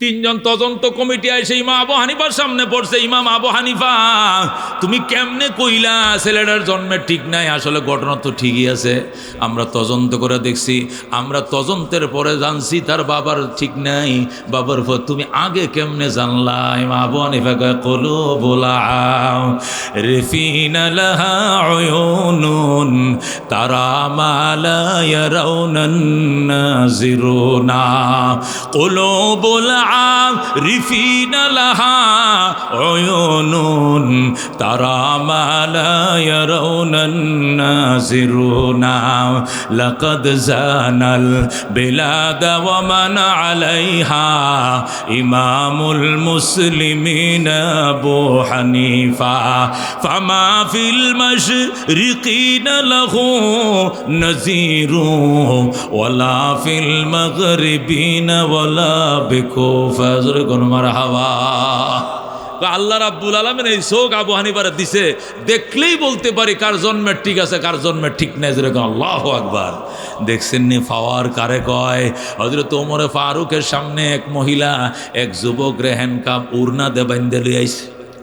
তিনজন তদন্ত কমিটি আসে ইমা আবু হানিফার সামনে পড়ছে। ইমাম আবু হানিফা, তুমি কেমনে কইলা ছেলেটার জন্মে ঠিক নাই? আসলে ঘটনা তো ঠিকই আছে। আমরা তদন্ত করে দেখছি। আমরা তদন্তের পরে জানছি তার বাবার ঠিক নাই। বাবার পর তুমি আগে কেমনে জানলা? ইমা আবু হানিফা কলো বোলা রেফিন তারা মালা না কলো বোলা العارفين لها عيون ترى ما لا يرون الناظرون لقد زان البلاد ومن عليها إمام المسلمين أبو حنيفة فما في المشرقين له نذير ولا في المغربين ولا ফজরে কোন হাওয়া আল্লাহ রাব্বুল আলমের এই শোক আবু হানিবার দিছে। দেখলেই বলতে পারি কার জন্মের ঠিক আছে, কার জন্মের ঠিক নেই, যেরকম আল্লাহ আকবার। দেখছেন নি ফাওয়ার কারে কয় হজরে তোমার ফারুকের সামনে এক মহিলা, এক যুবক রেহেন কাপ উড়না দেবেন বাইন্দে আইস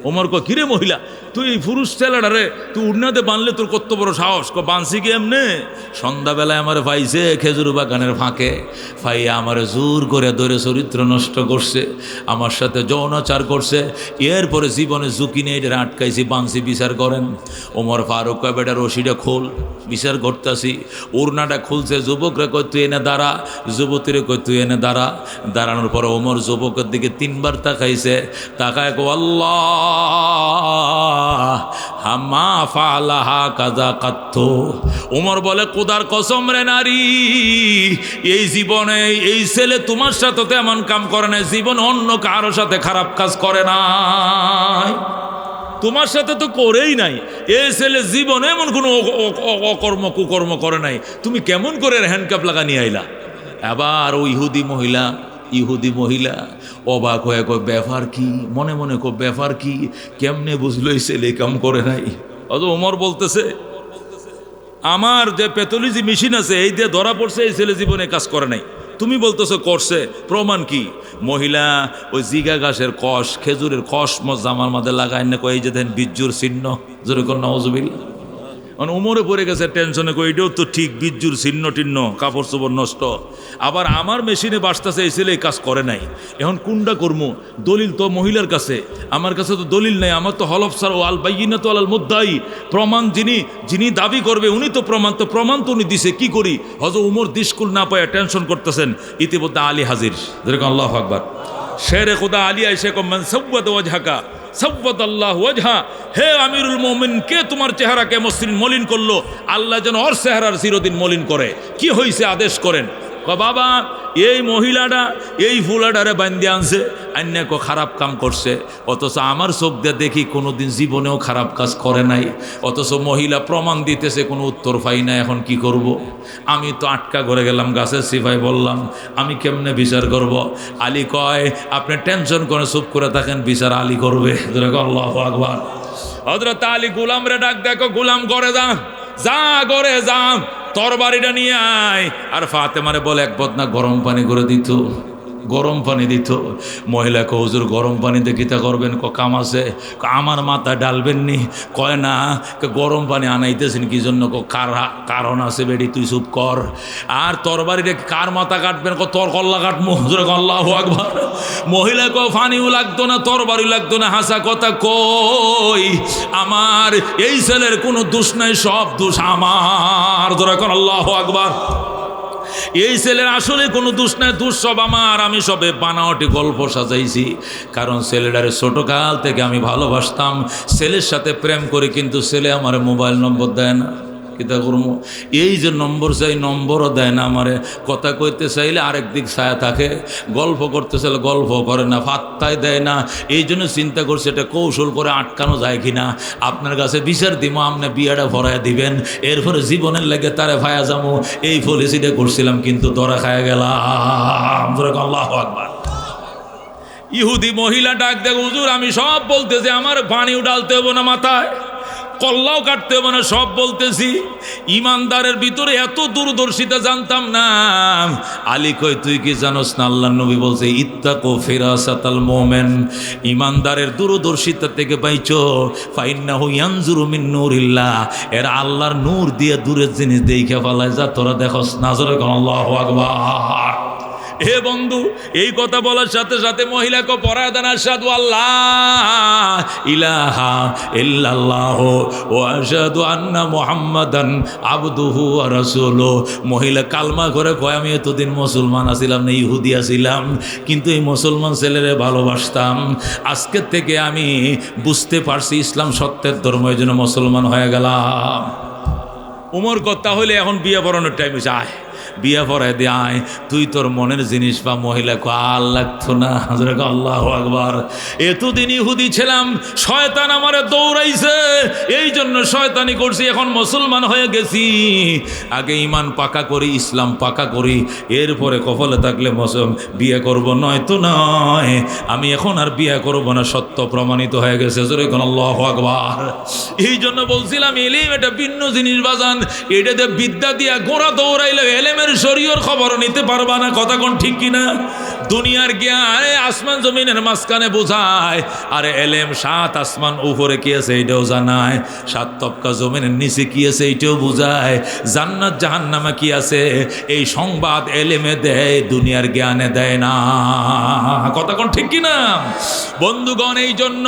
ওমর কয়, কিরে মহিলা তুই পুরুষ ছেলেটা রে, তুই উড়নাতে বানলে তোর কত বড় সাহস? ক বানসি কি এমনে? সন্ধ্যাবেলায় আমার পাইছে খেজুর বাগানের ফাঁকে ফাইয়া আমার জোর করে ধরে চরিত্র নষ্ট করছে, আমার সাথে যৌনাচার করছে, এরপরে জীবনে ঝুঁকি নিয়ে এটা আটকাইছি বানসি বিচার করেন। ওমর ফারুক বেটা রশিটা খোল, বিচার করতেছি। উড়নাটা খুলছে, যুবকরা কয়, তুই এনে দাঁড়া। যুবতীরে কয়, তুই এনে দাঁড়া। দাঁড়ানোর পরে ওমর যুবকের দিকে তিনবার তাকাইছে, তাকায় কো আল্লাহ! হামা ফালাহা কাজা কাত্থ উমর বলে, কোদার কসম রে নারী, এই জীবনে এই ছেলে তোমার সাথে তো এমন কাম করে না জীবন অন্য কারও সাথে খারাপ কাজ করে নাই। তোমার সাথে তো করেই নাই, এ ছেলে জীবনে এমন কোনো অকর্ম কুকর্ম করে নাই। তুমি কেমন করে হ্যান্ডকাপ লাগা নিয়ে আইলা? আবার ও ইহুদি মহিলা ইহুদি মহিলা, অবাক হয়ে কয়, ব্যাপার কি? মনে মনে কো ব্যাপার কি? কেমনে বুঝলো এই ছেলে, কাম করে নাই? অত ওমর বলতেছে, আমার যে প্যাথোলজি মেশিন আছে, এই দিয়ে ধরা পড়ছে, এই ছেলে জীবনে কাজ করে নাই। তুমি বলতেছো করছে, প্রমাণ কি? মহিলা ওই জিগা গাছের কষ, খেজুরের কষ মজ জামার মধ্যে লাগায় না কই যে দেন বিজ্জুর চিহ্ন যেরকম নওয়াজবিল মানে উমরে পড়ে গেছে টেনশনে এটাও তো ঠিক, বিজ্জুর ছিন্ন টিহ্ন কাপড় চোপড় নষ্ট। আবার আমার মেশিনে বাসতেছে, এই এই কাজ করে নাই। এখন কুন্ডা করব দলিল তো মহিলার কাছে। আমার কাছে তো দলিল নাই, আমার তো হলফ সার ও আল বাইনা তো আল মুদ্দাই। প্রমাণ যিনি যিনি দাবি করবে, উনি তো প্রমাণ তো প্রমাণ তো উনি দিছে, কি করি? হজ উমর দিসকুল না পায় টেনশন করতেছেন। ইতিমধ্যে আলী হাজির। যেরকম আল্লাহ আকবার। শেরে খুদা আলী আইসে কমান সব্বত ওয়াজহাকা। সব্বত আল্লাহ ওয়াজহা। হে আমিরুল মোমিন, কে তোমার চেহারাকে মসৃণ মলিন করল? আল্লাহ যেন অর চেহারার চিরদিন মলিন করে। কি হইছে আদেশ করেন? ক বাবা, এই মহিলাটা, এই ফুলাটারে বান্ধে আনছে অন্য কো খারাপ কাম করছে। অথচ আমার চোখ দিয়ে দেখি কোনোদিন জীবনেও খারাপ কাজ করে নাই। অথচ মহিলা প্রমাণ দিতেছে, কোনো উত্তর পাই না, এখন কি করব। আমি তো আটকা করে গেলাম, গাছের সিফাই বললাম, আমি কেমনে বিচার করব। আলী কয়, আপনি টেনশন করে চুপ করে থাকেন, বিচার আলী করবে। আল্লাহ আকবার। হজরত আলী গুলাম রে ডাক দেখো গুলাম করে যা। যা করে যা। তরবারিটা নিয়ে আয়। আর ফাতেমারে বলে এক বদনা গরম পানি করে দিত। গরম পানি দিত। মহিলাকে হুজুর, গরম পানিতে গীতা করবেন? ক কাম আছে? আমার মাথা ডালবেন নি। কয় না গরম পানি আনাইতেছেন কি জন্য? কারণ আছে বেডি, তুই চুপ কর। আর তরবারিটা কার মাথা কাটবেন? ক তোর কল্লা কাটমু। হুজুর আল্লাহ আকবার। মহিলা ক ফানিও লাগতো না তরবারি লাগতো না। হাসা কথা কই, আমার এই ছেলের কোনো দোষ নাই, সব দোষ আমার। ধরে কর আল্লাহ আকবার। এই ছেলের আসলে কোনো দোষ নাই, দোষ সব আমার। আমি সবে বানাওয়াটি গল্প সাজাইছি। কারণ ছেলেটারে ছোটোকাল থেকে আমি ভালোবাসতাম। ছেলের সাথে প্রেম করি, কিন্তু ছেলে আমার মোবাইল নম্বর দেয় না। কিতা করব এই যে নম্বর চাই, নম্বরও দেয় না আমারে। কথা কইতে চাইলে আরেক দিক ছায়া থাকে। গল্প করতে চাইলে গল্প করে না, ফাত্তায় দেয় না। এই জন্য চিন্তা করছে এটা কৌশল করে আটকানো যায় কিনা। আপনার কাছে বিচার দিব আপনি বিয়াটা ভরায় দিবেন। এরপরে জীবনের লেগে তারে ভায়া যাব এই পলিসিটা করছিলাম, কিন্তু দরা খায়া গেলাম। আল্লাহ আকবার। ইহুদি মহিলা ডাক দেখ হুজুর, আমি সব বলতেছি, আমার পানি উডালতে হব না মাথায়। কল্লাও কাটতে মানে সব বলতেছি। ইমানদারের ভিতরে এত দূরদর্শিতা জানতাম না। আলী কই তুই কি জানোস না, আল্লাহ নবী বলছে, ইত্তাকো ফিরাসাতাল মোমেন। ইমানদারের দূরদর্শিতা থেকে পাইছো? ফাইন্না হুয়ানজুরু মিন নূরিল্লাহ। এর আল্লাহর নূর দিয়ে দূরের জিনিস দেখে ফেলায়, যা তোরা দেখোস নাজরে কোন, আল্লাহু আকবার। হে বন্ধু, এই কথা বলার সাথে সাথে মহিলাকে পড়া দেন আসাদু আল্লাহ ইলাহা ইল্লাল্লাহ ও আসাদু আন্না মুহাম্মাদান আবদুহু রাসূলু। মহিলা কালমা করে কয়, আমি এতদিন মুসলমান আছিলাম না, ইহুদি আছিলাম, কিন্তু এই মুসলমান ছেলেরে ভালোবাসতাম। আজকের থেকে আমি বুঝতে পারছি ইসলাম সত্যের ধর্ম, এই জন্য মুসলমান হয়ে গেলাম। উমর কথা হলে এখন বিয়ে পড়ানোর টাইম যায়। বিয়ে পড়ায় দে আয় তুই তোর মনের জিনিস বা মহিলা কো আর লাগতো না। আল্লাহ আকবার। এতদিন ইহুদি ছিলাম, শয়তান আমারে দৌড়াইছে। এই জন্য শয়তানি করছি, এখন মুসলমান হয়ে গেছি। আগে ইমান পাকা করি, ইসলাম পাকা করি, এরপরে কফলে থাকলে মসম, বিয়ে করব নয় তো নয়। আমি এখন আর বিয়ে করব না, সত্য প্রমাণিত হয়ে গেছে জোরে কোন আল্লাহ আকবার। এই জন্য বলছিলাম, এলিম, এটা ভিন্ন জিনিস বাজান। এটাতে বিদ্যা দিয়া গোড়া দৌড়াইলে এলেমের শরীয়র খবর নিতে পারবা না কথা কোন ঠিক কিনা? দুনিয়ার জ্ঞান আসমান জমিনের মাঝখানে বোঝায়, আর এলেম, সাত আসমান উপরে কি আছে এইটাও জানায়, সাত তপকা জমিনের নিচে কি আছে এইটাও বোঝায়, জান্নাত জাহান্নামা কি আছে, এই সংবাদ এলেমে দেয়, দুনিয়ার জ্ঞানে দেয় না। কোন ঠিক কিনা? বন্ধুগণ এই জন্য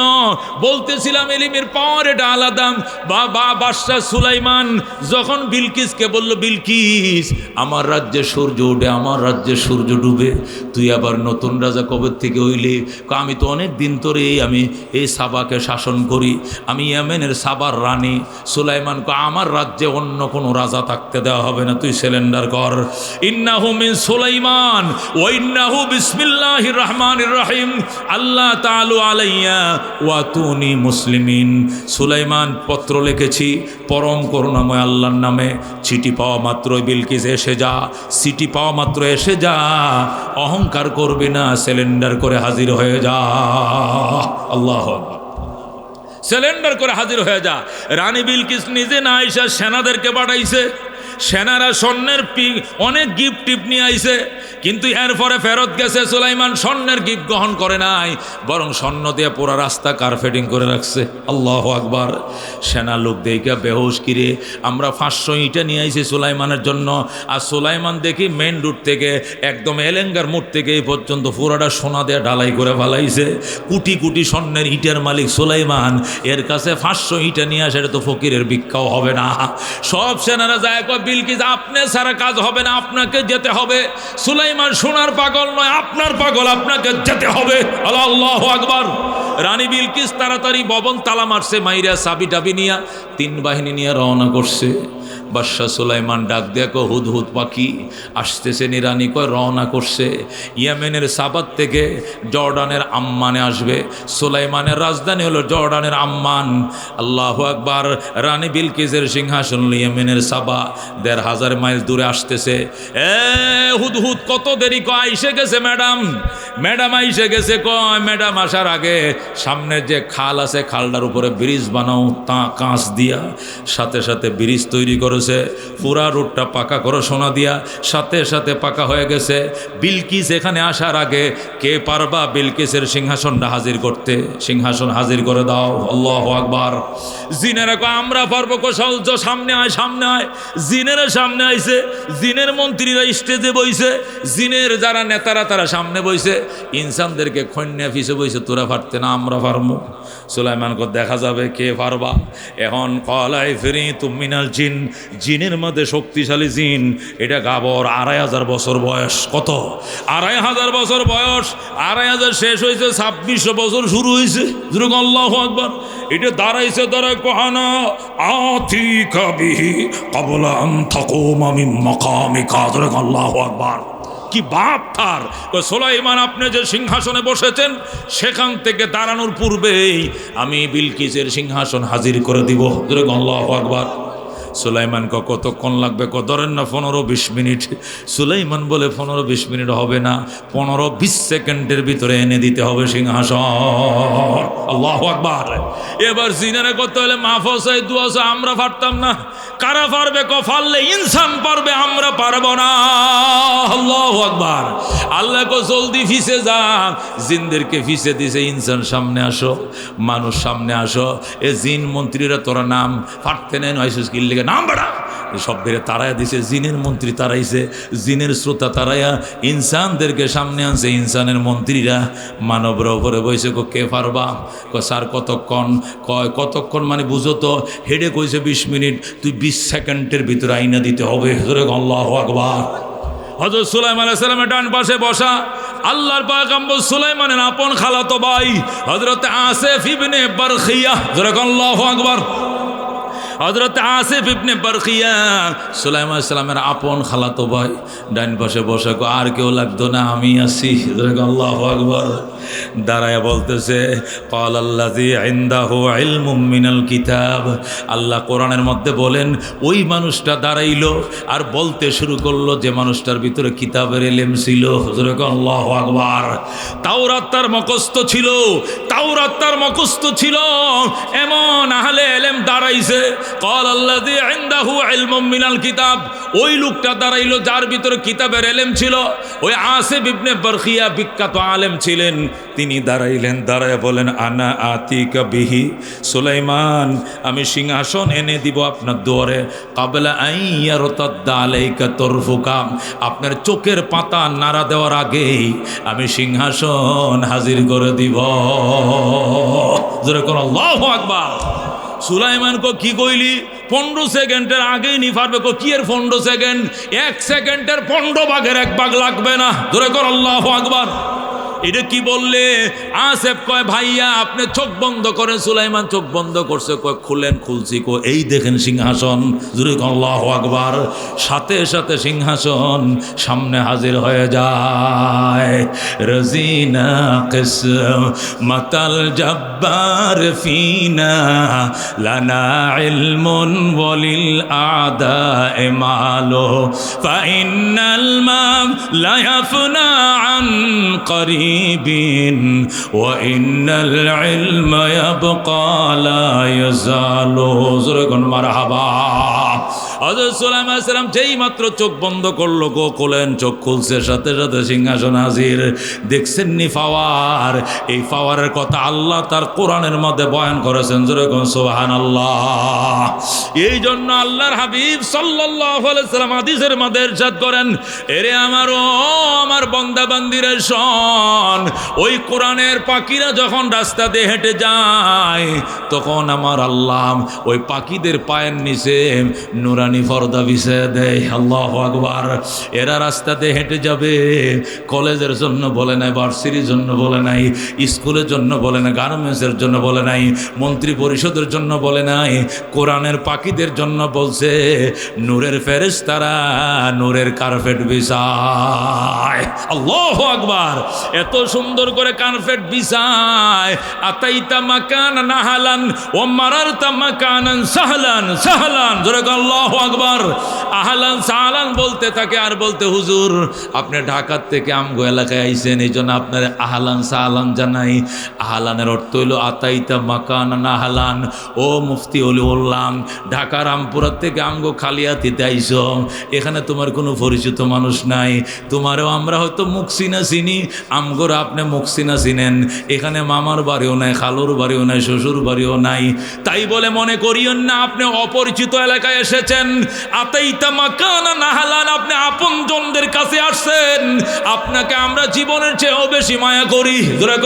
বলতেছিলাম এলিমের পাওয়ার এটা আলাদা। বা বাদশাহ সুলাইমান যখন বিলকিসকে বলল, বিলকিস, আমার রাজ্যে সূর্য উঠে, আমার রাজ্যে সূর্য ডুবে, তুই আবার নতুন রাজা কবে থেকে হইলে? আমি তো অনেক দিন ধরেই আমি এই সাবাকে শাসন করি। আমি ইয়ামেনের সাবার রানী। সুলাইমান আমার রাজ্যে অন্য কোনো রাজা থাকতে দেওয়া হবে না, তুই সিলিন্ডার কর। ইন্নাহু মিন সুলাইমান ও ইন্নাহু বিসমিল্লাহির রহমানির রহিম। আল্লাহ তাআলু আলাইয়া ওয়া তুনি মুসলিমিন। সুলাইমান পত্র লিখেছি, পরম করুণাময় আল্লাহর নামে। চিঠি পাওয়া মাত্রই বিলকিস এসে যা, চিঠি পাওয়া মাত্র এসে যা। অহংকার করবি না, সিলিন্ডার করে হাজির হয়ে যা। আল্লাহ সিলিন্ডার করে হাজির হয়ে যা। রানী বিলকিস নিজে না আইসা সেনাদেরকে পাঠাইছে। সেনারা স্বর্ণের পি অনেক গিফট টিপ নিয়ে আইছে। কিন্তু এরপরে ফেরত গেছে সুলাইমান, স্বর্ণের গিফট গ্রহণ করে নাই। বরং স্বর্ণ দিয়ে পুরো রাস্তা কার্পেটিং করে রাখছে। আল্লাহ আকবার। সেনা লোক দেখে বেহুশ কিরে। আমরা পাঁচশো ইটা নিয়ে আইছি সুলাইমানের জন্য। আর সুলাইমান দেখি মেন রুট থেকে, একদম এলেঙ্গার মোড় থেকে এই পর্যন্ত পুরোটা সোনা দিয়ে ঢালাই করে ফেলাইছে। কোটি কোটি স্বর্ণের ইটের মালিক সুলাইমান। এর কাছে পাঁচশো ইটা নিয়ে আসে তো ফকিরের ভিক্ষাও হবে না। সব সেনারা যায় বিলকিস আপনি সারা কাজ হবে না, আপনাকে যেতে হবে। সুলাইমান সোনার পাগল নয়, আপনার পাগল আপনাকে যেতে হবে। আল্লাহ আকবর। রানী বিলকিস তাড়াতাড়ি ববন তালা মারছে, মাইরা সাবি টাবি নিয়া তিন বাহিনী নিয়ে রওনা করছে। বাদশাহ সুলাইমান ডাক দেখো হুদ হুদ, পাখি আসতেছে নিরানি, কয় রওনা করছে। ইয়েমেনের সাবাত থেকে জর্ডানের আম্মানে আসবে। সুলাইমানের রাজধানী হলো জর্ডানের আম্মান। আল্লাহ আকবার, রানী বিলকিসের সিংহাসন ইয়েমেনের সাবা। দেড় হাজার মাইল দূরে আসতেছে। এ, হুদ হুদ, কত দেরি কয়? আইসে গেছে ম্যাডাম। ম্যাডাম আইসে গেছে কয়? ম্যাডাম আসার আগে সামনের যে খাল আছে, খালটার উপরে ব্রিজ বানাও, তা কাঁচ দিয়া সাথে সাথে ব্রিজ তৈরি করেছে। পুরা রোডটা পাকা করো সোনা দিয়া সাথে সাথে পাকা হয়ে গেছে। বিলকিস এখানে আসার আগে কে পারবা বিলকিসের সিংহাসনটা হাজির করতে? সিংহাসন হাজির করে দাও, আল্লাহ আকবার। জিনেরা কয়, আমরা পারব কোশাল সামনে আয় সামনে আয়। জিনেরা সামনে আইছে, জিনের মন্ত্রীরা স্টেজে বইছে, জিনের যারা নেতারা তারা সামনে বইছে। ইনসানদেরকে খন্যা ফিসে বইছে, তোরা পারতে না, আমরা পারব। সুলাইমানকে দেখা যাবে কে পারবা? এখন কলাই ফেরি তুমিনাল জিন, জিনের মধ্যে শক্তিশালী জিন। এটা গাবর আড়াই হাজার বছর বয়স। কত? আড়াই হাজার বছর বয়স। আড়াই হাজার শেষ হয়েছে, ছাব্বিশশো বছর শুরু হয়েছে। আল্লাহ আকবর। এটা দাঁড়াইছে, দাঁড়ায় কহানা। আতি কাবিহি কবলা থাকো মামি মকামি কাদর আল্লাহ আকবর। কি বাপ তার? সোলাইমান, আপনি যে সিংহাসনে বসেছেন, সেখান থেকে দাঁড়ানোর পূর্বেই আমি বিলকিসের সিংহাসন হাজির করে দিব। আকবর। সুলাইমান ক, কতক্ষণ লাগবে ক? ধরেন না পনেরো বিশ মিনিট। সুলাইমান বলে পনেরো বিশ মিনিট হবে না। পনেরো বিশ সেকেন্ডের ভিতরে এনে দিতে হবে আকবার। এবার জিনারে করতে হলে মাহফসাই দুয়াশা আমরা পারতাম না। কারা পারবে ক? ফারলে ইনসান পারবে, আমরা পারব না। আল্লাহ আকবার। আল্লাহ কো, জলদি ফিসে যান। জিনদেরকে ফিসে দিছে, ইনসান সামনে আসো, মানুষ সামনে আসো। এ জিন মন্ত্রীরা তোরা নাম ফাটতে নেন আইসুস কিল লেগে নাম বাড়া সব তারাইয়া দিছে, জিনের মন্ত্রী তারাইছে, জিনের শ্রোতা তারাইয়া ইনসানদেরকে সামনে আনছে, ইনসানের মন্ত্রীরা মানবরা ওপরে বসে কো কে পারবা ক স্যার কতক্ষণ? কয় কতক্ষণ মানে বুঝো তো, হেডে কইছে বিশ মিনিট, তুই বিশ সেকেন্ডের ভিতরে আইনা দিতে হবে। আল্লাহ আকবার। হজরত সুলাইমান আলাইসালামের ডান পাশে বসা, আল্লাহর পাকাম্বর সুলাইমানের আপন খালাতো ভাই হজরত আসেফ ইবনে বারখিয়া যেরকম আল্লাহু আকবার। হজরত আসিফ ইবনে বারখিয়া সুলাইমান ইসলামের আপন খালাতো ভাই, ডাইন পাশে বসে আর কেউ লাগতো না, আমি আছি। আল্লাহ আকবর। দাঁড়ায় বলতেছে কল ইলমুম মিনাল কিতাব। আল্লাহ কোরআনের মধ্যে বলেন, ওই মানুষটা দাঁড়াইলো আর বলতে শুরু করল যে মানুষটার ভিতরে কিতাবের এলেম ছিল। আল্লাহ আকবার। তাওরাত তার মকস্ত ছিল, তাওরাত তার মকস্ত ছিল। এমন আহলে এলেম দাঁড়াইছে কল ইলমুম মিনাল কিতাব ওই লোকটা দাঁড়াইলো যার ভিতরে কিতাবের এলেম ছিল। ওই আসিফ ইবনে বরখিয়া বিখ্যাত আলেম ছিলেন। তিনি দাঁড়াইলেন, দাঁড়ায় বলেন, আনা আতিকা বিহি সুলাইমান, আমি সিংহাসন এনে দিব আপনার দুয়ারে। কাবলা আইয়া রতাদ্দা আলাইকা তরফুকা, আপনার চোখের পাতা নাড়া দেওয়ার আগেই আমি সিংহাসন হাজির করে দিব। যেরকম আল্লাহ আকবার। সুলাইমান কো কি কইলি? পনেরো সেকেন্ডের আগেই নি পারবে কো, কি এর পনেরো সেকেন্ড? এক সেকেন্ডের পনেরো বাঘের এক বাঘ লাগবে না। ধরে কর, আল্লাহ আকবার। এটা কি বললে? আসেফ কয়, ভাইয়া, আপনি চোখ বন্ধ করেন। সুলাইমান চোখ বন্ধ করছে, কয়, খুলেন, খুলছি। কো এই দেখেন সিংহাসন। জুরে আল্লাহ আকবার। সাথে সাথে সিংহাসন সামনে হাজির হয়ে যায়। রজিনা কিস মাতাল জব্বার ফিনা লানা ইলমুন ওয়ালিল আদা মালো। ফাইনাল মাম লা ইয়াফনা আন قريب وإن العلم يبقى لا يزال. زرقن مرحبا. হজরত সুলাইমান সালাম যেই মাত্র চোখ বন্ধ করল গো কোলেন চোখ খুলছে, সাথে সাথে সিংহাসন হাজির। দেখছেন নি ফাওয়ার এই ফাওয়ারের কথা আল্লাহ তার কোরআনের মধ্যে বয়ান করেছেন যেরকম সোহান আল্লাহ এই জন্য আল্লাহর হাবিব সাল্লাম হাদিসের মধ্যে ইরশাদ করেন, এরে আমার, ও আমার বন্দা বান্দিরে শোন, ওই কোরআনের পাখিরা যখন রাস্তা দিয়ে হেঁটে যায়, তখন আমার আল্লাহ ওই পাখিদের পায়ের নিচে নুরানি ফর্দা বিছিয়ে দেয় আল্লাহ আকবার। এরা রাস্তাতে হেঁটে যাবে, কলেজের জন্য বলে নাই, ভার্সিটির জন্য বলে নাই, স্কুলের জন্য বলে নাই, গার্মেন্টসের জন্য বলে নাই, মন্ত্রী পরিষদের জন্য বলে নাই, কোরআনের পাখিদের জন্য বলছে, নূরের ফেরেস তারা নূরের কার্পেট বিছায়। আল্লাহ আকবার, এত সুন্দর করে কার্পেট বিছায়। আতাইতা মাকান নাহালান, ও মারারতা মাকানান সাহলান সাহলান গো আল্লাহ আকবার। আহলান সাহলান বলতে থাকে আর বলতে হুজুর, আপনি ঢাকার থেকে আমগো এলাকায় আইছেন এই জন্য আপনার আহলান সাহলান জানাই। আহলানের অর্থ হইল আতাইতা মাকান নাহালান ও মুফতি উল্লাম থেকে আমগো খালিয়াতিতে আইস এখানে তোমার কোনো পরিচিত মানুষ নাই। তোমারও আমরা হয়তো মুখসিনা চিনি, আমগোর আপনি মুখসিনা চিনেন। এখানে মামার বাড়িও নাই, খালুর বাড়িও নাই, শ্বশুর বাড়িও নাই। তাই বলে মনে করিয়েন না, আপনি অপরিচিত এলাকায় এসেছেন। নাহালান আপনি আপন জনদের কাছে আসছেন। আপনাকে আমরা জীবনের চেয়েও বেশি মায়া কর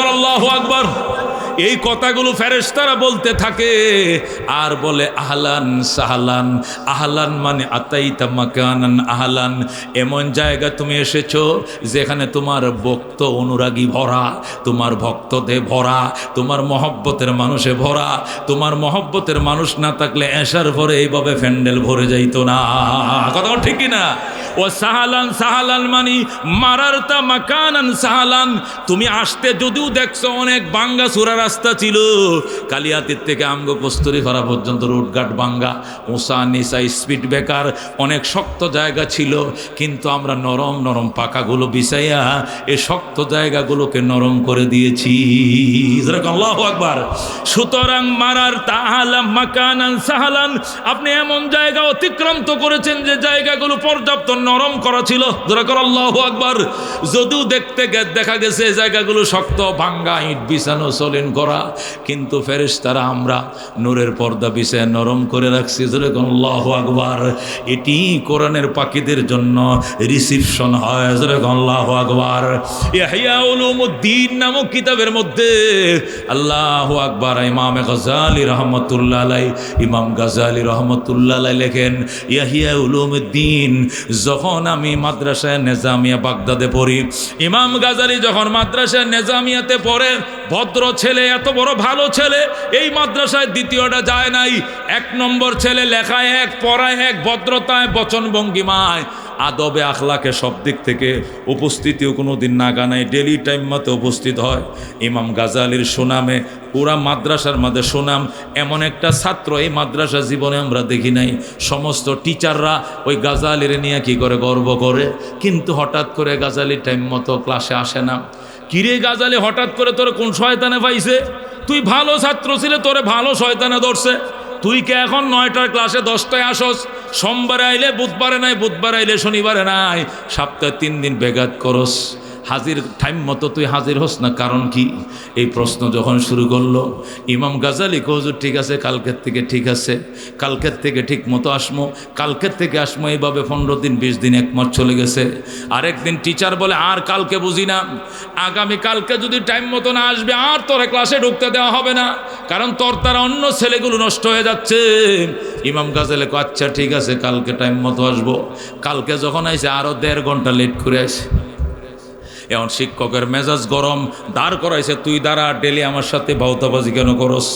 আল্লাহ আকবার। এই কথাগুলো ফেরেস্তারা বলতে থাকে আর বলে আহলান সাহালান। আহলান মানে আতাইতা মাকানান আহলান। এমন জায়গা তুমি এসেছ যেখানে তোমার ভক্ত অনুরাগী ভরা, তোমার ভক্তদের ভরা, তোমার মহব্বতের মানুষে ভরা, তোমার মহব্বতের মানুষ না থাকলে এসার পরে এইভাবে ফ্যান্ডেল ভরে যাইতো না। কথা ঠিকই না ও সাহালান সাহালান মানি মারারতা মাকানান সাহালান। তুমি আসতে যদিও দেখছ অনেক বাঙ্গা সুরা রাস্তা ছিল। কালিয়াতির থেকে আমগো কস্তুরি ফারা পর্যন্ত রোডঘাট বাঙ্গা। উষা নিসা, স্পিড বেকার অনেক শক্ত জায়গা ছিল। কিন্তু আমরা নরম নরম পাকাগুলো বিছাইয়া এ শক্ত জায়গাগুলোকে নরম করে দিয়েছি। আল্লাহ সুতরাং মারার তাহালাম মাকানান সাহালান। আপনি এমন জায়গা অতিক্রান্ত করেছেন যে জায়গাগুলো পর্যাপ্ত নরম করা ছিল। যেরকম আল্লাহ আকবার। যদিও দেখতে দেখা গেছে জায়গাগুলো শক্ত, ভাঙ্গা, ইট বিছানো, সলিন করা। কিন্তু ফেরেস তারা আমরা নূরের পর্দা বিছায় নরম করে রাখছি। যেরকম আল্লাহ আকবার। এটি কোরআনের পাখিদের জন্য রিসিপশন হয়। যেরকম আল্লাহ আকবার। ইহয়া নামক কিতাবের মধ্যে আল্লাহ আকবার ইমাম গজালি রহমতুল্লাহ ইমাম গাজালি রহমতুল্লাহ লেখেন, ইয়াহিয়া উলুমুদ্দিন যখন আমি মাদ্রাসায় নেজামিয়া বাগদাদে পড়ি, ইমাম গাজালি যখন মাদ্রাসায় নেজামিয়াতে পড়ে ভদ্র ছেলে, এত বড় ভালো ছেলে, এই মাদ্রাসায় দ্বিতীয়টা যায় নাই। এক নম্বর ছেলে লেখায় এক, পড়ায় এক, ভদ্রতায় বচন ভঙ্গিমায় আদবে আখলাকে সব দিক থেকে উপস্থিতিও কোনো দিন নাগা নাই ডেলি টাইম মতো উপস্থিত হয়। ইমাম গাজালির সুনামে, পুরা মাদ্রাসার মধ্যে সুনাম। এমন একটা ছাত্র এই মাদ্রাসা জীবনে আমরা দেখি নাই। সমস্ত টিচাররা ওই গাজালির নিয়ে কি করে গর্ব করে? কিন্তু হঠাৎ করে গাজালির টাইম মতো ক্লাসে আসে না। কিরে গাজালি, হঠাৎ করে তোর কোন শয়তানে পাইছে? তুই ভালো ছাত্র ছিলে, তোরে ভালো শয়তানে ধরছে। তুই কে এখন নয়টার ক্লাসে দশটায় আসস। সোমবারে আইলে, বুধবারে নাই, বুধবার আইলে শনিবারে নাই। সপ্তাহে তিন দিন বেঘাত করস। হাজির টাইম মতো তুই হাজির হোস না। কারণ কি? এই প্রশ্ন যখন শুরু করল, ইমাম গাজালি কহুজুর ঠিক আছে, কালকের থেকে ঠিক আছে, কালকের থেকে ঠিক মতো আসমো, কালকের থেকে আসমো, এইভাবে পনেরো দিন, বিশ দিন, এক মাস চলে গেছে। আরেকদিন টিচার বলে, আর কালকে বুঝি না। আগামী কালকে যদি টাইম মতো না আসবে, আর তোরে ক্লাসে ঢুকতে দেওয়া হবে না। কারণ তোর তারা অন্য ছেলেগুলো নষ্ট হয়ে যাচ্ছে। ইমাম গাজালে আচ্ছা ঠিক আছে, কালকে টাইম মতো আসব। কালকে যখন আইসে আরও দেড় ঘণ্টা লেট করে আসে এখন শিক্ষকের মেজাজ গরম, দাঁড় করাইছে, তুই দাঁড়া, ডেলি আমার সাথে বাউতাবাজি কেন করস?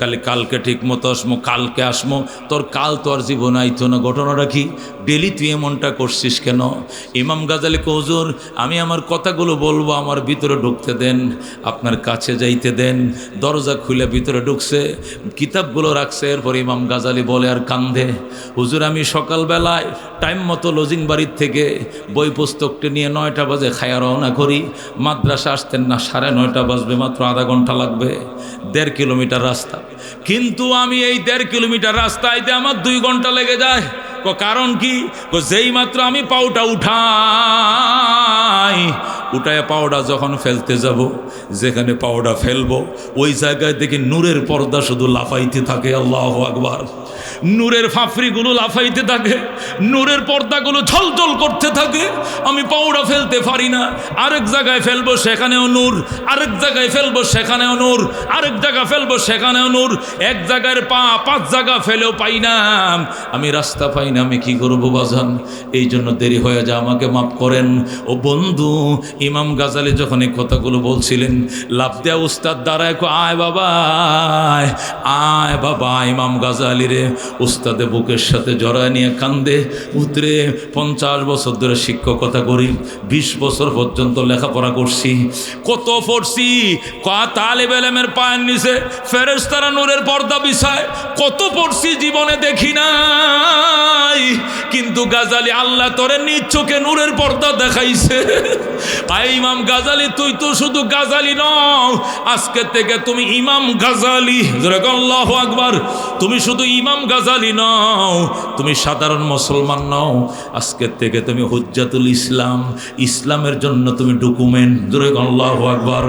কালি কালকে ঠিক মতো আসমো, কালকে আসমো, তোর কাল তো আর জীবন আইতো না, ঘটনাটা কি? ডেলি তুই এমনটা করছিস কেন? ইমাম গাজালি কৌজুর আমি আমার কথাগুলো বলব, আমার ভিতরে ঢুকতে দেন, আপনার কাছে যাইতে দেন, দরজা খুলে ভিতরে ঢুকছে, কিতাবগুলো রাখছে, এরপর ইমাম গাজালি বলে আর কান্দে, হুজুর, আমি সকালবেলায় টাইম মতো লজিং বাড়ির থেকে বই পুস্তকটি নিয়ে নয়টা বাজে খায়া রওনা করি, মাদ্রাসা আসতেন না, সাড়ে নয়টা বাজবে, মাত্র আধা ঘণ্টা লাগবে, দেড় কিলোমিটার রাস্তা। কিন্তু আমি এই দেড় কিলোমিটার রাস্তাইতে আমার দুই ঘণ্টা লেগে যায় কারণ কি? যেই মাত্র আমি পাউটা উঠাই উঠায় পাউডা যখন ফেলতে যাব, যেখানে পাউডা ফেলব, ওই জায়গায় দেখি নূরের পর্দা শুধু লাফাইতে থাকে, আল্লাহ আকবার। নূরের ফাফরিগুলো লাফাইতে থাকে, নূরের পর্দাগুলো ঝলঝল করতে থাকে, আমি পাউডা ফেলতে পারি না। আরেক জায়গায় ফেলব, সেখানেও নূর। আরেক জায়গায় ফেলব, সেখানেও নূর। আরেক জায়গা ফেলব, সেখানেও নূর। এক জায়গার পা পাঁচ জায়গা ফেলেও পাই না। আমি রাস্তা পাই না, আমি কি করব বাজান? এই জন্য দেরি হয়ে যা, আমাকে মাফ করেন। ও বন্ধু ইমাম গাজালি যখন এই কথাগুলো বলছিলেন লাভ দেয়া উস্তাদ দাঁড়ায় আয় বাবা আয়, বাবা ইমাম গাজালি রে। উস্তাদে বুকের সাথে জড়ায় নিয়ে কান্দে উতরে পঞ্চাশ বছর ধরে শিক্ষকতা করি বিশ বছর পর্যন্ত লেখাপড়া করছি কত পড়ছি? কা তালেব এলেমের পায়ের নিচে ফেরেস্তারা নূরের পর্দা বিছায় কত পড়ছি জীবনে দেখি নাই। কিন্তু গাজালি আল্লাহ তোরে নিজ চোখে নূরের পর্দা দেখাইছে। আই ইমাম গাজালি, তুই তো শুধু গাজালি নও। আজকে থেকে তুমি ইমাম গাজালি। আল্লাহ আকবার। তুমি শুধু ইমাম গাজালি নও, তুমি সাধারণ মুসলমান নও। আজকের থেকে তুমি হুজ্জাতুল ইসলাম, ইসলামের জন্য তুমি ডকুমেন্ট। আল্লাহ আকবার।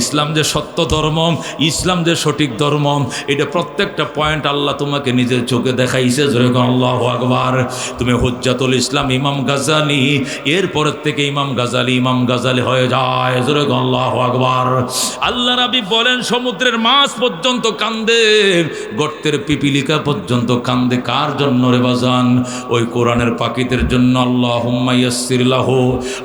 ইসলাম যে সত্য ধর্ম, ইসলাম যে সঠিক ধর্ম, এটা প্রত্যেকটা পয়েন্ট আল্লাহ তোমাকে নিজের চোখে দেখাইছে। আল্লাহ আকবার। তুমি হুজ্জাতুল ইসলাম, ইমাম গাজালি, এরপরের থেকে ইমাম গাজালি ইমাম গাজালি। হয়ে যায়। যেরকম আল্লাহ আল্লাহ রাবি বলেন, সমুদ্রের মাছ পর্যন্ত কান্দে, গর্তের পিপিলিকা পর্যন্ত কান্দে। কার জন্য রে বাজান? ওই কোরআনের পাখিদের জন্য আল্লাহ হুম্মা ইয়াসিরলাহ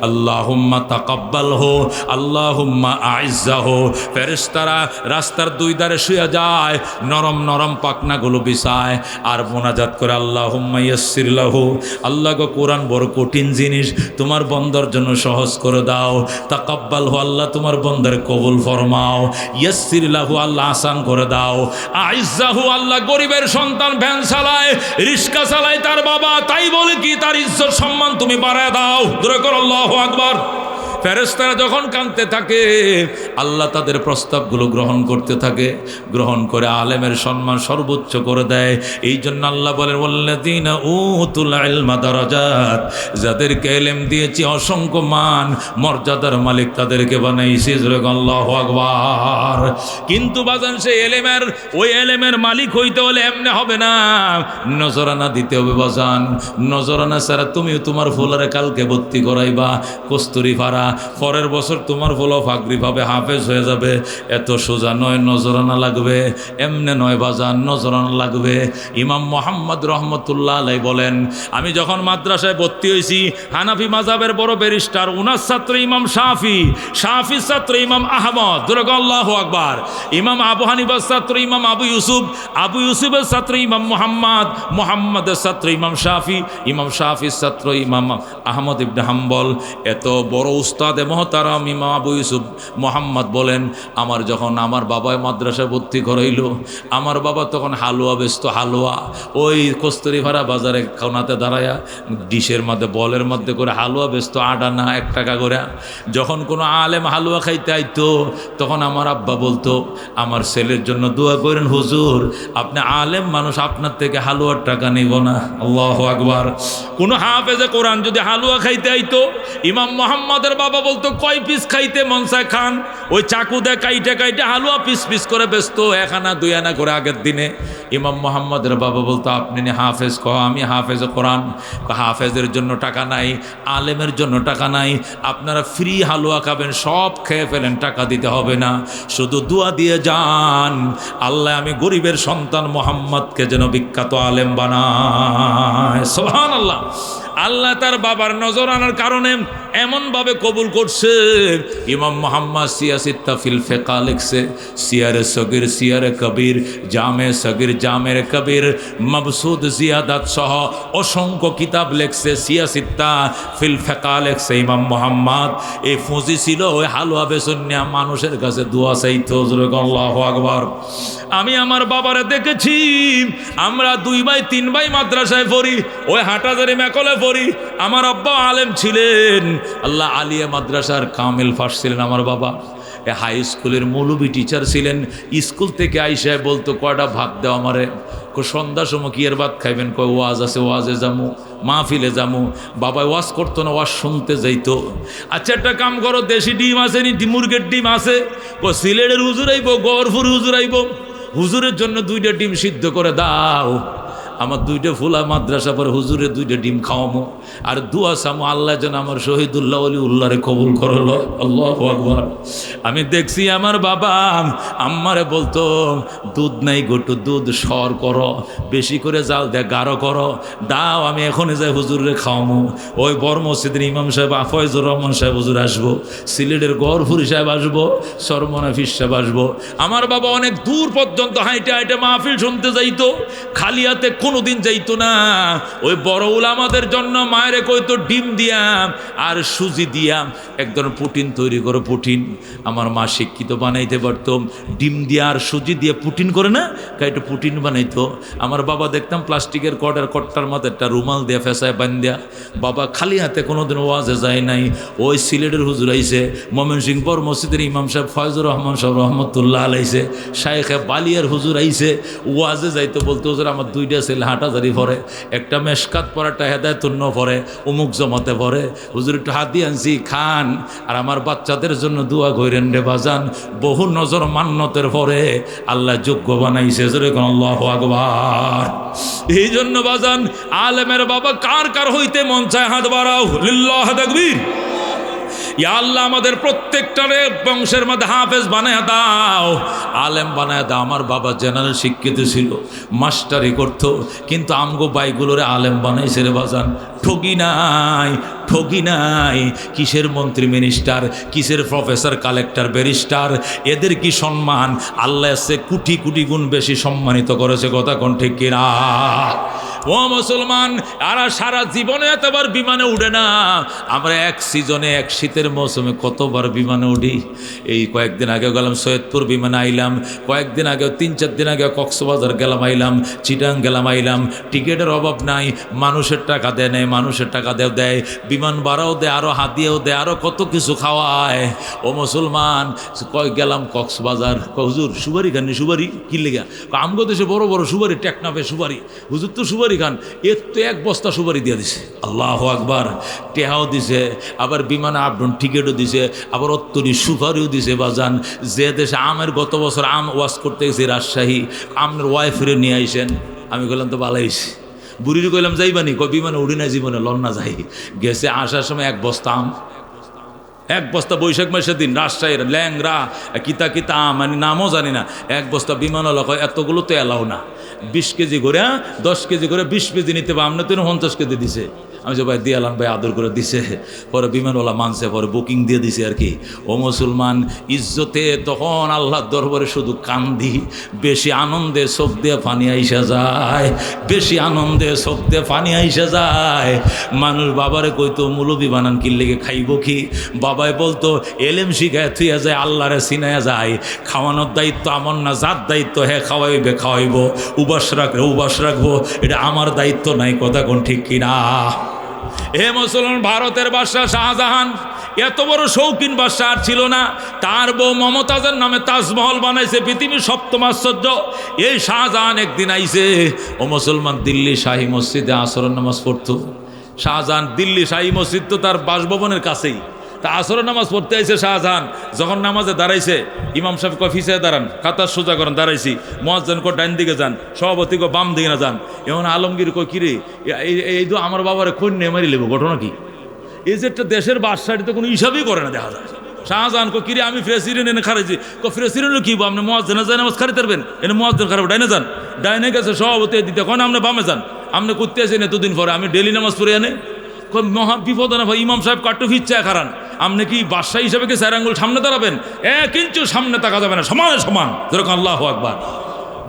আল্লাহ হুম্মা তাকাব্বাল হো আল্লাহ হুম্মা আইজা হো। ফেরেস্তারা রাস্তার দুই ধারে শুয়ে যায়, নরম নরম পাখনাগুলো বিছায় আর মোনাজাত করে আল্লাহ হুম্মা ইয়াসিরলাহু আল্লাহ গো কোরআন বড় কঠিন জিনিস, তোমার বন্দর জন্য সহজ করে দাও। তাকাব্বাল হো আল্লাহ, তোমার বন্ধের কবুল ফরমাও। ইয়াসিরলাহু আল্লাহ, আসান করে দাও। আইজাহু আল্লাহ, গরিবের সন্তান ভ্যান চালায় রিস্কা চালায় তার বাবা, তাই বলে কি তার ইজ্জত সম্মান তুমি বাড়ায় দাও। দূরে কর, আল্লাহ আকবার। ফেরেস্তারা যখন কাঁদতে থাকে, আল্লাহ তাদের প্রস্তাবগুলো গ্রহণ করতে থাকে, গ্রহণ করে আলেমের সম্মান সর্বোচ্চ করে দেয়। এই জন্য আল্লাহ বলেন বললেন দারাজাত যাদেরকে এলেম দিয়েছি অসংখ্য মান, মর্যাদার মালিক তাদেরকে বানাইছি আল্লাহ আকবার। কিন্তু বাজান সে এলেমের, ওই এলেমের মালিক হইতে হলে এমনি হবে না। নজরানা দিতে হবে বাজান। নজরানা ছাড়া তুমিও তোমার ফুলারে কালকে ভর্তি করাইবা। কস্তুরি ফাড়া পরের বছর তোমার ফুলো ফাগরি হাফেজ হয়ে যাবে। এত সোজা নয় নজরানা লাগবে। এমনে নয় বাজার নজরানা লাগবে। ইমাম মোহাম্মদ রহমতুল্লাহ আলাই বলেন, আমি যখন মাদ্রাসায় ভর্তি হয়েছি, হানাফি মাজাবের বড় ব্যারিস্টার, উনার ছাত্র ইমাম শাফি শাফির ছাত্র ইমাম আহমদ দুর্গ আল্লাহ আকবার। ইমাম আবু হানিফার ছাত্র ইমাম আবু ইউসুফ, আবু ইউসুফের ছাত্র ইমাম মোহাম্মদ, মোহাম্মদের ছাত্র ইমাম শাফি, ইমাম শাফির ছাত্র ইমাম আহমদ ইবনে হাম্বল। এত বড় উস্তাদে মহতারাম ইমাম আবু ইউসুফ মোহাম্মদ বলেন, আমার যখন আমার বাবায় মাদ্রাসায় ভর্তি করাইল, আমার বাবা তখন হালুয়া ব্যস্ত হালুয়া। ওই কস্তুরি ভাড়া বাজারে কোনাতে দাঁড়ায়া ডিশের মধ্যে, বলের মধ্যে করে হালুয়া ব্যস্ত আট আনা এক টাকা করে। যখন কোনো আলেম হালুয়া খাইতে আইতো, তখন আমার আব্বা বলতো, আমার ছেলের জন্য দোয়া করেন, হুজুর, আপনি আলেম মানুষ, আপনার থেকে হালুয়ার টাকা নিব না। আল্লাহ আকবার। কোনো হাফেজে কোরআন যদি হালুয়া খাইতে আইতো, ইমাম মোহাম্মদের বাবা বলতো, কয় পিস খাইতে মনসায় খান? ওই চাকু দিয়ে কাইটে কাইটে হালুয়া পিস পিস করে ব্যস্ত এক আনা দুই আনা করে আগের দিনে। ইমাম মোহাম্মদের বাবা বলতো, আপনি হাফেজ কহ আমি হাফেজে কোরআন। হাফেজের জন্য টাকা নাই, আলেমের জন্য টাকা নাই, আপনারা ফ্রি হালুয়া খাবেন, সব খেয়ে ফেলেন, টাকা দিতে হবে না। শুধু দোয়া দিয়ে যান, আল্লাহ আমি গরিবের সন্তান মোহাম্মদকে যেন বিখ্যাত আলেম বানায়। সোহান আল্লাহ আল্লাহ তার বাবার নজর আনার কারণে এমনভাবে কবুল করছে। ইমাম মোহাম্মদ সিয়াসিত্তা ফিল ফেকা লিখছে, সিয়ারে সগির, সিয়ারে কবির, জামে সগির, জামের কবির, মবসুদ জিয়াদাত সহ অসংখ্য কিতাব লেখছে সিয়াসিত্তা ফিল ফেকা লেখছে ইমাম মোহাম্মদ। এই ফুঁজি ছিল ওই হালুয়া বেসন নিয়ে মানুষের কাছে দোয়া চাইতো আল্লাহ আকবর। আমি আমার বাবারে দেখেছি, আমরা দুই ভাই, তিন ভাই মাদ্রাসায় পড়ি, ওই হাটাজারি মেকলে পড়ি। আমার আব্বা আলেম ছিলেন। আল্লাহ আলিয়া মাদ্রাসার কামেল ফার্স ছিলেন আমার বাবা। এ হাই স্কুলের মৌলবি টিচার ছিলেন। স্কুল থেকে আইসায় বলতো, কয়টা ভাত দেও আমারে? কো, সন্ধ্যার সময় কি এর ভাত খাইবেন? কয়, ওয়াজ আছে, ওয়াজে যামু, মাহফিলে যামু। বাবা ওয়াজ করতো না, ওয়াজ শুনতে যাইতো। আচ্ছা একটা কাম করো, দেশি ডিম আছে নি? মুরগের ডিম আছে? ও সিলেটের হুজুর আইব গড়ফুর হুজুর আইব। হুজুরের জন্য দুইটা ডিম সিদ্ধ করে দাও। আমার দুইটা ফুলা মাদ্রাসা পরে হুজুরে দুইটা ডিম খাওয়ামো। আর দুয়া সামো আল্লাহ যেন আমার শহীদুল্লাহ আলী উল্লাহরে কবুল করল আল্লাহ আকবর। আমি দেখছি আমার বাবা, আম্মারে বলতো, দুধ নাই গোটু, দুধ সর করো, বেশি করে জাল দে গাঢ় করো। দাও, আমি এখনই যাই হুজুরে খাওয়ামো। ওই বড় মসজিদের ইমাম সাহেব আফয়জুর রহমান সাহেব হুজুর আসব। সিলেটের গড়ফুরি সাহেব আসব সরমনাফিস সাহেব আসব। আমার বাবা অনেক দূর পর্যন্ত হাইটে হাইটে মাহফিল শুনতে যাইতো। খালি হাতে কোনোদিন যাইতো না। ওই বড় আমাদের জন্য মায়েরে কইতো, ডিম দিয়া আর সুজি দিয়া একদম পুটিন তৈরি করে, পুটিন। আমার মা শিক্ষিত বানাইতে পারতো, ডিম দিয়া আর সুজি দিয়ে পুটিন করে না? কাইটা পুটিন বানাইতো। আমার বাবা দেখতাম প্লাস্টিকের কটার কট্টার মতো একটা রুমাল দিয়ে ফেসায় বান দিয়া বাবা খালি হাতে কোনোদিন ওয়াজে যায় নাই। ওই সিলেটের হুজুর আইসে মমেন সিং পর মসজিদের ইমাম সাহেব ফয়জুর রহমান সাহেব রহমতুল্লাহ আলাইছে শায়েখে বালিয়ার হুজুর আইসে ওয়াজে যাইতো বলতো, হুজুর, আমার দুইটা ছেলে হাঁটাজারি পরে একটা মেশকাত পরে, একটা হেদায়তুন্ন পরে অমুক জমাতে পরে হুজুর একটু হাতি আনছি, খান। আর আমার বাচ্চাদের জন্য দোয়া কইরেন রে বাজান, বহু নজর মান্যতের পরে আল্লাহ যোগ্য বানাইছে আল্লাহ আকবার। এই জন্য বাজান, আলেমের বাবা কার কার হইতে মন চায় হাত বাড়াও, লিল্লাহ তাকবীর। আল্লাহ আমাদের প্রত্যেকটারে বংশের মধ্যে হাফেজ বানায় দাও। আলেম বানায় দাও। আমার বাবা জেনারেল শিক্ষিত ছিল, মাস্টারি করতো, কিন্তু আমগো বাইগুলোরে আলেম বানাইছে রে বাজান। ঠকি নাই। ঠগি নাই। কিসের মন্ত্রী মিনিস্টার কিসের প্রফেসর কালেক্টর ব্যারিস্টার এদের কি সম্মান? আল্লাহ সে কোটি কোটি গুণ বেশি সম্মানিত করেছে, কথা কোন ঠিক কিনা? ও মুসলমান, আর সারা জীবনে এতবার বিমানে উঠে না। আমরা এক সিজনে এক শীতের মৌসুমে কতবার বিমানে উঠি এই কয়েকদিন আগে গেলাম সৈয়দপুর বিমানে আইলাম। কয়েকদিন আগে, তিন চার দিন আগে কক্সবাজার গেলাম আইলাম, চিটাং গেলাম আইলাম। টিকিটের অভাব নাই, মানুষের টাকা দেয় নেয় মানুষের টাকা দেও দেয়। বিমান ভাড়াও দেয় আরও হাতিয়েও দেয় আরও কত কিছু খাওয়ায়। ও মুসলমান, কয় গেলাম কক্সবাজার। হুজুর সুবারি খাননি সুবারি কি লেগা? আমগো দেশে বড় বড় সুবারি টেকনাফে সুবারি হুজুর তো সুবারি খান, এর তো এক বস্তা সুবারি দিয়ে দিছে। আল্লাহ আকবার, টেহাও দিছে, আবার বিমানে আপডাউন টিকিটও দিছে, আবার অত্তরি সুপারিও দিছে বাজান। যে দেশে আমের গত বছর আম ওয়াশ করতে গেছি রাজশাহী আমের ওয়াইফরে নিয়ে আইসেন। আমি বললাম তো ভালো বুড়ির কইলাম যাইবানি কয়, বিমানে উড়ি না জীবনে, লন না যাই। গেছে আসার সময় এক বস্তা আম। এক বস্তা বৈশাখ মাসের দিন, রাজশাহীর ল্যাংরা কিতা কিতা আম, আমি নামও জানি না। এক বস্তা বিমান কয়, এতগুলো তো এলাও না। বিশ কেজি করে হ্যাঁ? দশ কেজি করে বিশ কেজি নিতে পারে আমরা তো পঞ্চাশ কেজি দিছে। আমি যে ভাই দিয়ালাম ভাই আদর করে দিছে, পরে বিমানওয়ালা মানছে, পরে বুকিং দিয়ে দিছে আর কি। ও মুসলমান, ইজ্জতে তখন আল্লাহর দরবারে শুধু কান্দি, বেশি আনন্দে চোখ দিয়ে পানি আইসা যায়, বেশি আনন্দে চোখ দিয়ে পানি আইসা যায়। মানুষ বাবারে কইতো, মুলবি বানান কি লেগে খাইব কি? বাবাই বলতো, এলেম শিখায় থুইয়া যায়, আল্লাহরে চিনায়া যায়। খাওয়ানোর দায়িত্ব আমার না, যার দায়িত্ব হ্যাঁ খাওয়াইবে, খাওয়াইব। উবাস রাখবে উবাস রাখব, এটা আমার দায়িত্ব নাই, কথা কোন ঠিক কিনা? হে মুসলমান ভারতের বাদশাহ শাহজাহান, এত বড় শৌখিন বাদশাহ আর ছিল না। তার বউ মমতাজের নামে তাজমহল বানাইছে, পৃথিবীর সপ্তম আশ্চর্য। এই শাহজাহান একদিন আইছে, ও মুসলমান, দিল্লি শাহী মসজিদে আসরের নামাজ পড়তো। শাহজাহান দিল্লি শাহী মসজিদ তো তার বাসভবনের কাছেই। তা আসরের নামাজ পড়তে আইসে শাহজাহান। যখন নামাজে দাঁড়াইছে, ইমাম সাহেব কফিসে দাঁড়ান কাতার সোজা করেন দাঁড়াইছি। মহাজন কো ডাইন দিকে যান, সভাপতি কো বাম দিকে না যান। এমন আলমগীর কো কিরে এই- তো আমার বাবারে খুন নিয়ে মারি লেবো, ঘটনা কি? এই যে একটা দেশের বাদশাহী তো কোনো হিসাবই করে না, দেখা যায়। শাহজাহান কো কিরে, আমি প্রেসিডেন্ট এনে খারাইছি। কো প্রেসিডেন্ট কি? আপনি মহাজনে যায় নামাজ খারিতে পারবেন এনে মহাজন খারাপ, ডাইনে যান। ডাইনে গেছে, সভাপতি দিতে কোন আপনি বামে যান। আপনি করতে আসেন এতদিন পরে, আমি ডেলি নামাজ পড়ে আনে। মহা বিপদ না ভাই, ইমাম সাহেব কাট্টু ফিরছে খারান আপনি কি বাদশাহ হিসাবে কি চার আঙ্গুল সামনে দাঁড়াবেন? এক ইঞ্চু সামনে তাকা যাবে না, সমান সমান। যেরকম আল্লাহ আকবার।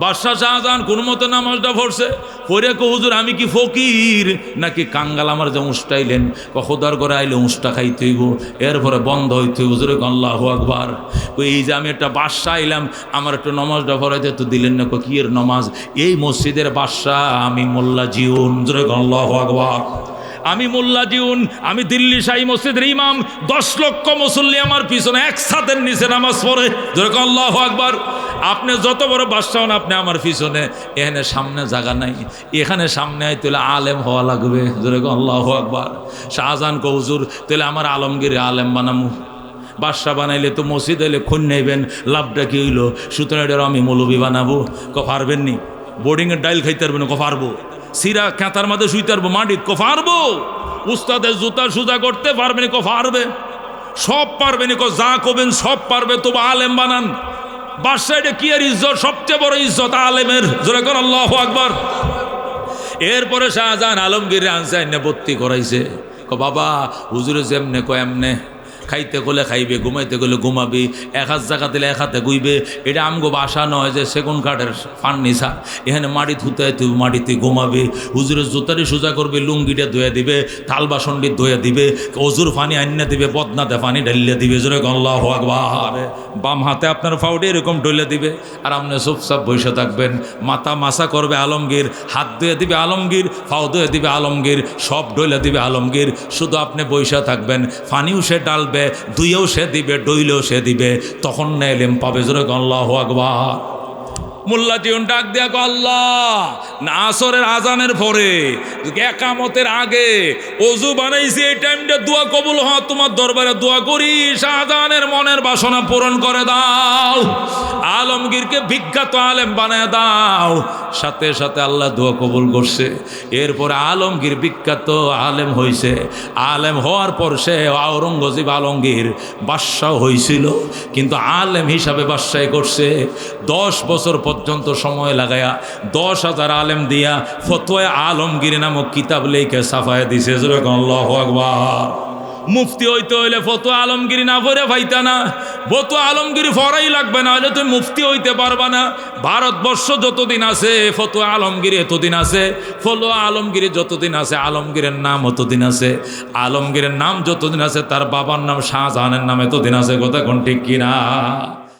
বাদশাহ শাহজাহান কোনো মতো নামাজটা পড়ছে? পরে কো, হুজুর, আমি কি ফকির? নাকি কাঙ্গাল আমার যে উষ্টাইলেন কখদার করে আইলে উষ্টা খাইতে হইব? এরপরে বন্ধ হইতে হুজুরে আল্লাহ আকবার। এই যে আমি একটা বাদশাহ আইলাম আমার একটা নমাজটা পড়াইতে তো দিলেন না কো এর নমাজ? এই মসজিদের বাদশাহ আমি মোল্লা জিউন। হুজুরে আল্লাহ আকবার। আমি মোল্লা জিউন, আমি দিল্লি শাহী মসজিদের ইমাম, দশ লক্ষ মুসল্লি আমার পিছনে একসাথে নিচে নামাজ পড়ে। যেরকম আল্লাহ আকবার। আপনি যত বড় বাদশাহ আপনি আমার পিছনে, এখানে সামনে জায়গা নাই। এখানে সামনে আই তাহলে আলেম হওয়া লাগবে। যেরকম আল্লাহ আকবার। শাহজাহান কৌজুর তাহলে আমার আলমগীর আলেম বানামু। বাদশা বানাইলে তো মসজিদ এলে খুন নেবেন, লাভটা কি হইল? সুতরাং আমি মৌলবি বানাবো। ক পারবেন নি বোর্ডিংয়ের ডাইল খাইতে পারবেন ক পারব সিরা খেতার মাঝে শুইতে পারব মাটিত ক পারব উস্তাদের জুতা সুজা করতে পারবেন ক পারবে সব পারবেন, ক যা কবেন, সব পারবে, তবু আলেম বানান। বাদশা এটা কি আর ইজ্জত? সবচেয়ে বড় ইজ্জত আলেমের। জোরে কর, আল্লাহ আকবার। এরপরে শাহজাহান আলমগীর আনছে এনে ভর্তি করাইছে। বাবা, হুজুরে যেমনে, ক এমনে। খাইতে গেলে খাইবে, ঘুমাইতে গেলে ঘুমাবি, এক হাত জায়গা দিলে এক হাতে গুইবে। এটা আমগো বাসা নয় যে সেগুন কাঠের ফার্নিচার। এখানে মাটি ধুতে তুই মাটিতে ঘুমাবি। হুজুরের জুতারি সোজা করবে, লুঙ্গিটা ধুয়ে দিবে, থাল বাসনটি ধুয়ে দিবে, অজুর পানি আন্না দিবে বদনাতে পানি ঢালিয়ে দিবে। জোরে গল্লাহ আকবার। বাম হাতে আপনার ফাউডে এরকম ঢলে দিবে। আর আপনি চুপচাপ বসে থাকবেন। মাথা মাসা করবে আলমগীর, হাত ধুয়ে দিবে আলমগীর ফাও ধুয়ে দিবে আলমগীর, সব ডইলে দিবে আলমগীর। শুধু আপনি বৈশা থাকবেন। ফানিও সে ডালবে দুইয়েও সে দিবে ডইলেও সে দিবে। তখন না এলেম পাবে। জোরে গল্লাহ আকবার। মোল্লা ডাক দেয়া আল্লাহ, না আসরের আজানের পরে একামতের আগে অজু বানাইছি, এই টাইমটা দোয়া কবুল হ, তোমার দরবারে দোয়া করি মনের বাসনা পূরণ করে দাও, আলমগীরকে আলেম বানায় দাও। সাথে সাথে আল্লাহ দোয়া কবুল করছে। এরপরে আলমগীর বিখ্যাত আলেম হইছে। আলেম হওয়ার পর সে আওরঙ্গজীব আলমগীর বাদশাহ হয়েছিল কিন্তু আলেম হিসাবে বাদশাহী করছে। দশ বছর পর্যন্ত সময় লাগায়া দশ হাজার আলেম দিয়া ফতোয়া আলমগীর নামক কিতাব লেখে সাফায় দিছে। মুফতি হইতে হইলে ফতো আলমগিরি না পড়ে পাইতা না। ফতো আলমগিরি ফরাই লাগবে না হলে তুমি মুফতি হইতে পারবা না। ভারতবর্ষ যতদিন আছে ফতো আলমগিরি এতদিন আছে ফলো আলমগিরি যতদিন আছে, আলমগীরের নাম অতদিন আছে। আলমগীরের নাম যতদিন আছে, তার বাবার নাম শাহজাহানের নাম এতদিন আছে, কথা কোন ঠিক কিনা?